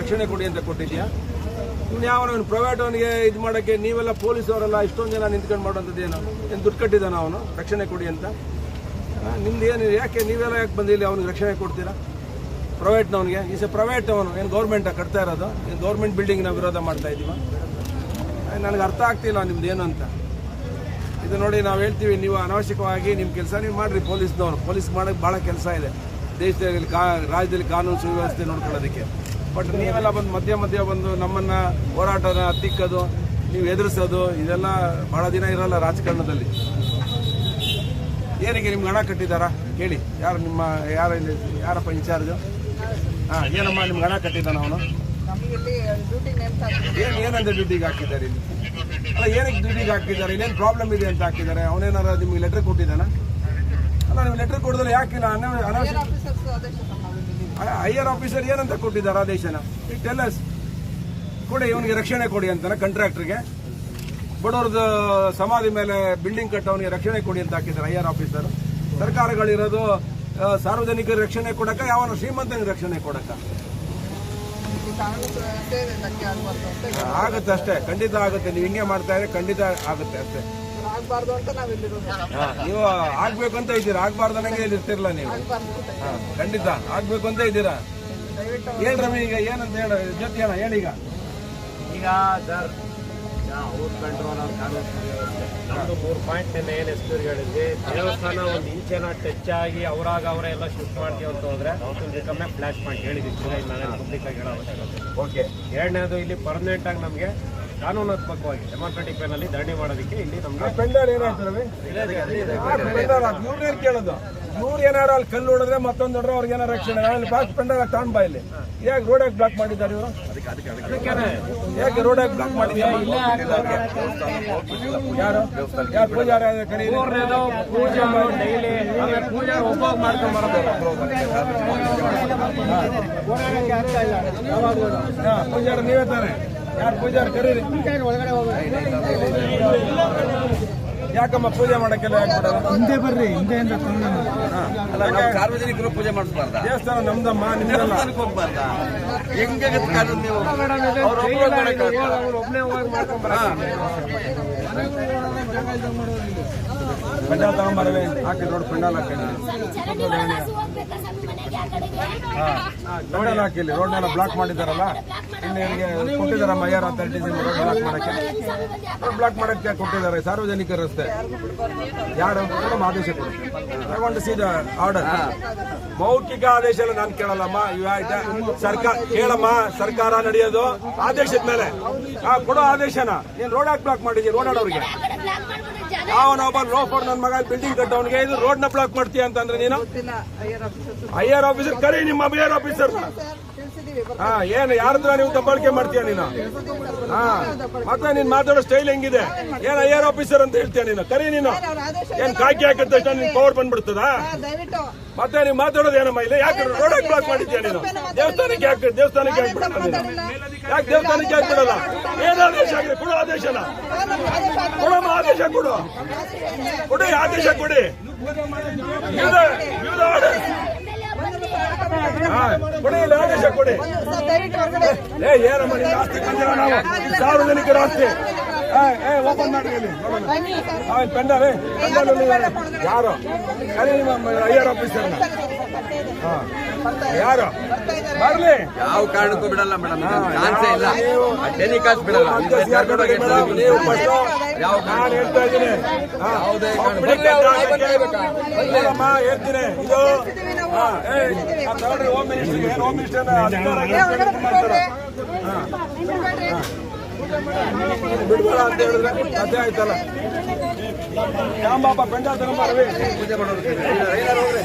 ರಕ್ಷಣೆ ಕೊಡಿ ಅಂತ ಕೊಟ್ಟಿದ್ಯಾ ಇವ್ನು ಯಾವನ ಪ್ರೈವೇಟ್ ಅವನಿಗೆ ಇದು ಮಾಡೋಕ್ಕೆ ನೀವೆಲ್ಲ ಪೊಲೀಸವರೆಲ್ಲ ಇಷ್ಟೊಂದು ಜನ ನಿಂತ್ಕೊಂಡು ಮಾಡೋಂಥದ್ದು ಏನು? ಏನು ದುಡ್ಡು ಕಟ್ಟಿದ್ದಾನ ಅವನು? ರಕ್ಷಣೆ ಕೊಡಿ ಅಂತ? ನಿಮ್ದು ಏನು? ಯಾಕೆ ನೀವೆಲ್ಲ ಯಾಕೆ ಬಂದು ಇಲ್ಲಿ ಅವ್ನಿಗೆ ರಕ್ಷಣೆ ಕೊಡ್ತೀರಾ? ಪ್ರೈವೇಟ್ನವನಿಗೆ ಈಸ್ ಎ ಪ್ರೈವೇಟ್ ಅವನು. ಏನು ಗೌರ್ಮೆಂಟ ಕಟ್ತಾ ಇರೋದು? ಏನು ಗೌರ್ಮೆಂಟ್ ಬಿಲ್ಡಿಂಗ್ ನಾವು ವಿರೋಧ ಮಾಡ್ತಾ ಇದ್ದೀವ ನನಗೆ ಅರ್ಥ ಆಗ್ತಿಲ್ಲ ನಿಮ್ದು ಏನು ಅಂತ. ಇದು ನೋಡಿ ನಾವು ಹೇಳ್ತೀವಿ, ನೀವು ಅನಾವಶ್ಯಕವಾಗಿ ನಿಮ್ಮ ಕೆಲಸ ನೀವು ಮಾಡಿರಿ ಪೊಲೀಸ್ನವರು ಪೊಲೀಸ್ ಮಾಡೋಕ್ಕೆ ಭಾಳ ಕೆಲಸ ಇದೆ. ದೇಶದಲ್ಲಿ ಕಾ, ರಾಜ್ಯದಲ್ಲಿ ಕಾನೂನು ಸುವ್ಯವಸ್ಥೆ ನೋಡ್ಕೊಳ್ಳೋದಕ್ಕೆ. ಬಟ್ ನೀವೆಲ್ಲ ಬಂದು ಮಧ್ಯ ಮಧ್ಯ ಬಂದು ನಮ್ಮನ್ನು ಹೋರಾಟನ ತಿಕ್ಕೋದು, ನೀವು ಎದುರಿಸೋದು, ಇದೆಲ್ಲ ಭಾಳ ದಿನ ಇರಲ್ಲ ರಾಜಕಾರಣದಲ್ಲಿ. ಏನಕ್ಕೆ ನಿಮ್ಗೆ ಹಣ ಕಟ್ಟಿದ್ದಾರಾ? ಹೇಳಿ. ಯಾರು ನಿಮ್ಮ, ಯಾರ ಯಾರಪ್ಪ ಇನ್ಚಾರ್ಜು? ಹಾಂ, ಏನಮ್ಮ ನಿಮ್ಗೆ ಹಣ ಕಟ್ಟಿದ್ದಾನ ಅವನು? ಏನು, ಏನಂತ ಡ್ಯೂಟಿಗೆ ಹಾಕಿದ್ದಾರೆ ಇಲ್ಲಿ? ಅಲ್ಲ, ಏನಕ್ಕೆ ಡ್ಯೂಟಿಗೆ ಹಾಕಿದ್ದಾರೆ? ಇನ್ನೇನು ಪ್ರಾಬ್ಲಮ್ ಇದೆ ಅಂತ ಹಾಕಿದ್ದಾರೆ? ಅವನೇನಾರ ನಿಮಗೆ ಲೆಟರ್ ಕೊಟ್ಟಿದ್ದಾನ? ಅಲ್ಲ, ನೀವು ಲೆಟರ್ ಕೊಡಿದ್ರೆ ಯಾಕಿಲ್ಲ ಅನ- ಅನಾವಶ್ಯಕ ಹೈಯರ್ ಆಫೀಸರ್ ಏನಂತ ಕೊಟ್ಟಿದ್ದಾರೆ ಆದೇಶನ? ಈಗ ಟೆಲ್ಲಸ್ ಕೊಡಿ, ಇವನಿಗೆ ರಕ್ಷಣೆ ಕೊಡಿ ಅಂತಾನೆ ಕಾಂಟ್ರಾಕ್ಟರ್ಗೆ ಬಡವ್ರದ್ದು ಸಮಾಧಿ ಮೇಲೆ ಬಿಲ್ಡಿಂಗ್ ಕಟ್ಟವನಿಗೆ ರಕ್ಷಣೆ ಕೊಡಿ ಅಂತ ಹಾಕಿದ್ದಾರೆ ಹೈಯರ್ ಆಫೀಸರ್ ಸರ್ಕಾರಗಳಿರೋದು ಸಾರ್ವಜನಿಕರಿಗೆ ಸಾರ್ವಜನಿಕರ ರಕ್ಷಣೆ ಕೊಡಕ ಯಾವ ಶ್ರೀಮಂತನಿಗೆ ರಕ್ಷಣೆ ಕೊಡಕ. ಆಗುತ್ತೆ ಅಷ್ಟೇ, ಖಂಡಿತ ಆಗುತ್ತೆ. ನೀವು ಹಿಂಗೆ ಮಾಡ್ತಾ ಇದ್ರೆ ಖಂಡಿತ ಆಗುತ್ತೆ ಅಷ್ಟೇ. ಆಗಬಾರ್ದು ಅಂತ ನಾವು ಆಗ್ಬೇಕು ಅಂತ ಇದ್ದೀರಾ? ಆಗ್ಬಾರ್ದು ಅನ್ನಂಗೆ ಇಲ್ಲಿ ಇರ್ತಿರ್ಲ ನೀವು ಹಾ, ಖಂಡಿತ. ಆಗ್ಬೇಕು ಅಂತ ಇದ್ದೀರಾ? ದಯವಿಟ್ಟು ಹೇಳ್ ರವಿ ಈಗ ಏನಂತ ಹೇಳ ಜೊತೆ ಅಣ್ಣ ಹೇಳೀಗ ಈಗ. ಸರ್ ಅವ್ರ ಕಂಟ್ರೋಲ್ ಅವ್ರ ಕಾನೂನು ಸುವ್ಯವಸ್ಥೆ ನಮ್ದು ಮೂರು ಪಾಯಿಂಟ್ ನಿನ್ನೆ ಏನು ಹೇಳಿದ್ವಿ? ದೇವಸ್ಥಾನ ಒಂದು ಇಂಚೇನ ಟಚ್ ಆಗಿ ಅವರಾಗ ಅವರೇ ಎಲ್ಲ ಶಿಫ್ಟ್ ಮಾಡ್ತೀವಿ ಅಂತ ಹೋದ್ರೆ ಕಮ್ಮಿ ಫ್ಲಾಶ್ ಪಾಯಿಂಟ್ ಹೇಳಿದ್ವಿ ಪಬ್ಲಿಕ್ ಆಗಿ ಹೇಳೋ ಅವಶ್ಯಕತೆ ಓಕೆ ಎರಡನೇದು ಇಲ್ಲಿ ಪರ್ಮನೆಂಟ್ ಆಗಿ ನಮಗೆ ಕಾನೂನಾತ್ಮಕವಾಗಿ ಡೆಮಾಕ್ರೆಟಿಕ್ ವೇನಲ್ಲಿ ಧರಣಿ ಮಾಡೋದಕ್ಕೆ ಇಲ್ಲಿ ನಮ್ಗೆ ಪೆಂಡಲ್ ಇವ್ರನ್ನೇನು ಕೇಳೋದು? ಇವ್ರು ಏನಾರು ಅಲ್ಲಿ ಕಲ್ಲು ಹೊಡೆದ್ರೆ ಮತ್ತೊಂದು ಹೊಡೆದ್ರೆ ಅವ್ರಿಗೆ ಏನಾರು ರಕ್ಷಣೆ? ಅಲ್ಲಿ ಬಾಕ್ಸ್ ಪೆಂಡಲ್ ತಗೊಂಡ್ ಬಾ ಇಲ್ಲಿ. ಯಾಕೆ ರೋಡ್ ಯಾಕೆ ಬ್ಲಾಕ್ ಮಾಡಿದ್ದಾರೆ ಇವರು? ಯಾಕೆ ರೋಡ್ ಯಾಕೆ ಬ್ಲಾಕ್ ಮಾಡಿದ್ದಾರೆ? ಯಾರು? ಯಾರು ಪೂಜಾರ ನೀವೇ ತಾನೆ. ಯಾಕಮ್ಮ ಪೂಜೆ ಮಾಡಕ್ಕೆಲ್ಲ ಹಿಂದೆ ಬರ್ರಿ ಹಿಂದೆ ತಂದು ಅಲ್ಲ ನಾವು ಸಾರ್ವಜನಿಕರು ಪೂಜೆ ಮಾಡಿಸ್ಬಾರ್ದ? ದೇವಸ್ಥಾನ ನಮ್ದಮ್ಮ ನಿಮ್ದಲ್ಲ. ಹೋಗ್ಬಾರ್ದ? ಹೆಂಗಾಗತ್ತೆ ಕಾನೂನು ನೀವು? ಒಬ್ಬನೇ ಹೋಗಿ ಮಾಡ್ಕೊಂಡ್ ಹಾ. ಪೆಂಡಾಲ್ ತಗೊಂಬರವೆ ಹಾಕಿ ನೋಡಿ ಪೆಂಡಾಲ್ ಹಾಕಿ. ನೋಡಲ್ಲ ಹಾಕಿಲ್ಲ ರೋಡ್ನೆಲ್ಲ ಬ್ಲಾಕ್ ಮಾಡಿದಾರಲ್ಲ ಇನ್ನು ಇವರಿಗೆ ಕೊಟ್ಟಿದ್ದಾರಮ್ಮ ಐಆರ್ ಅಥಾರಿಟೀಸ್ ರೋಡ್ ಬ್ಲಾಕ್ ಮಾಡಕ್ಕೆ. ರೋಡ್ ಬ್ಲಾಕ್ ಮಾಡಕ್ಕೆ ಕೊಟ್ಟಿದ್ದಾರೆ. ಸಾರ್ವಜನಿಕ ರಸ್ತೆ. ಯಾರು? ಅಂತ ಆದೇಶ ಕೊಡಿ ತಗೊಂಡು ಸೀದಾ ಆರ್ಡರ್ ಮೌಖಿಕ ಆದೇಶ ಎಲ್ಲ ನಾನು ಕೇಳಲ್ಲಮ್ಮ. ಯು ಆಯ್ತಾ? ಸರ್ಕಾರ ಕೇಳಮ್ಮ. ಸರ್ಕಾರ ನಡೆಯೋದು ಆದೇಶದ ಮೇಲೆ. ಕೊಡೋ ಆದೇಶನ. ನೀನ್ ರೋಡ್ ಹಾಕಿ ಬ್ಲಾಕ್ ಮಾಡಿದ್ಯಾ ರೋಡ್ ಆ ಅವನೊಬ್ಬ ಲೋಫರ್ ನನ್ನ ಮಗ ಬಿಲ್ಡಿಂಗ್ ಕಟ್ಟವನಿಗೆ ಇದು ರೋಡ್ನ ಬ್ಲಾಕ್ ಮಾಡ್ತೀಯ ಅಂತಂದ್ರೆ ನೀನು? ಹೈಯರ್ ಐಆರ್ ಆಫೀಸರ್ ಕರಿ ನಿಮ್ಮ ಐಆರ್ ಆಫೀಸರ್ ಹಾ ಏನು ಯಾರತ್ರ ನೀವು ದಬ್ಬಾಳಿಕೆ ಮಾಡ್ತೀಯ ನೀನು? ಹಾ ಮತ್ತೆ ನೀನ್ ಮಾತಾಡೋ ಸ್ಟೈಲ್ ಹೆಂಗಿದೆ? ಏನ್ ಐಆರ್ ಆಫೀಸರ್ ಅಂತ ಹೇಳ್ತೀಯ ನೀನು? ಕರಿ ನೀನು. ಏನ್ ಕಾಕಿ ಹಾಕಿದ ತಕ್ಷಣ ನಿನ್ ಪವರ್ ಬಂದ್ಬಿಡ್ತದ? ಮತ್ತೆ ನೀವು ಮಾತಾಡೋದು ಏನಮ್ಮ ಇಲ್ಲ? ಯಾಕೆ ರೋಡ್ ಬ್ಲಾಕ್ ಮಾಡಿದ್ಯಾ ನೀನು? ದೇವಸ್ಥಾನಕ್ಕೆ ಯಾಕೆ ದೇವಸ್ಥಾನಕ್ಕೆ ಹಾಕ್ಬಿಡಲ್ಲ ನೀನು? ಯಾಕೆ ದೇವಸ್ಥಾನಕ್ಕೆ ಹಾಕ್ಬಿಡಲ್ಲ ಏನ್ ಆದೇಶ ಆಗಿದೆ? ಕೊಡು ಆದೇಶನ. ಕೊಡಮ್ಮ ಆದೇಶ ಕೊಡು. ಕೊಡಿ ಆದೇಶ ಕೊಡಿ ವಿವಿಧ ವಿವಿಧ ಆರ್ಡರ್ ಹಾ ಕೊಡಿ ಇಲ್ಲಿ ಆದೇಶ ಕೊಡಿ. ಏ ಏನಮ್ಮ ನಿನ್ನ ಆಸ್ತಿ ತಂದಿಲ್ಲ ನಾವು? ಸಾರ್ವಜನಿಕರ ಆಸ್ತಿ. ಏ ಓಪನ್ ಮಾಡಿ ಇಲ್ಲಿ. ಅಲ್ಲಿ ಯಾರು? ಕರಿ ನಿಮ್ಮ ಐಆರ್ ಆಫೀಸರ್ನ. ಯಾರು? ಬರ್ಲಿ. ಯಾವ ಕಾರಣಕ್ಕೂ ಬಿಡಲ್ಲ ಮೇಡಮ್. ಚಾನ್ಸೇ ಇಲ್ಲ. ಟೆಲಿಕಾಸ್ಟ್ ಬಿಡಲ್ಲ. ಕರ್ಕೊಂಡು ಹೋಗಿ ನೀವು ಫಸ್ಟ್ ಯಾವ ನಾನು ಹೇಳ್ತಾ ಇದ್ದೀನಿ. ಯಾವುದೇ ಹೇಳ್ತೀನಿ. ಇದು ಹಾ, ಏ, ಆ ತಗೊಳ್ರಿ ಹೋಮ್ ಹೋಮ್ ಮಿನಿಸ್ಟರ್ ಬಿಡ್ಬೇಡ ಅಂತ ಹೇಳಿದ್ರೆ ಅದೇ ಆಯ್ತಲ್ಲ ಯಾಂಬಾಪ ಬೆಂಡ ತಗೊಂಬಾರವಿ ಪೂಜೆ ಮಾಡೋರು ಹೋಗ್ರಿ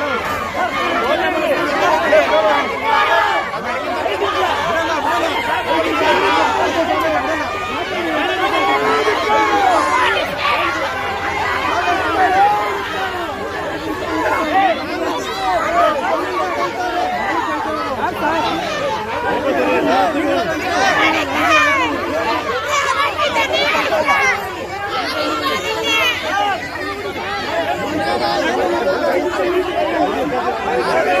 Amém.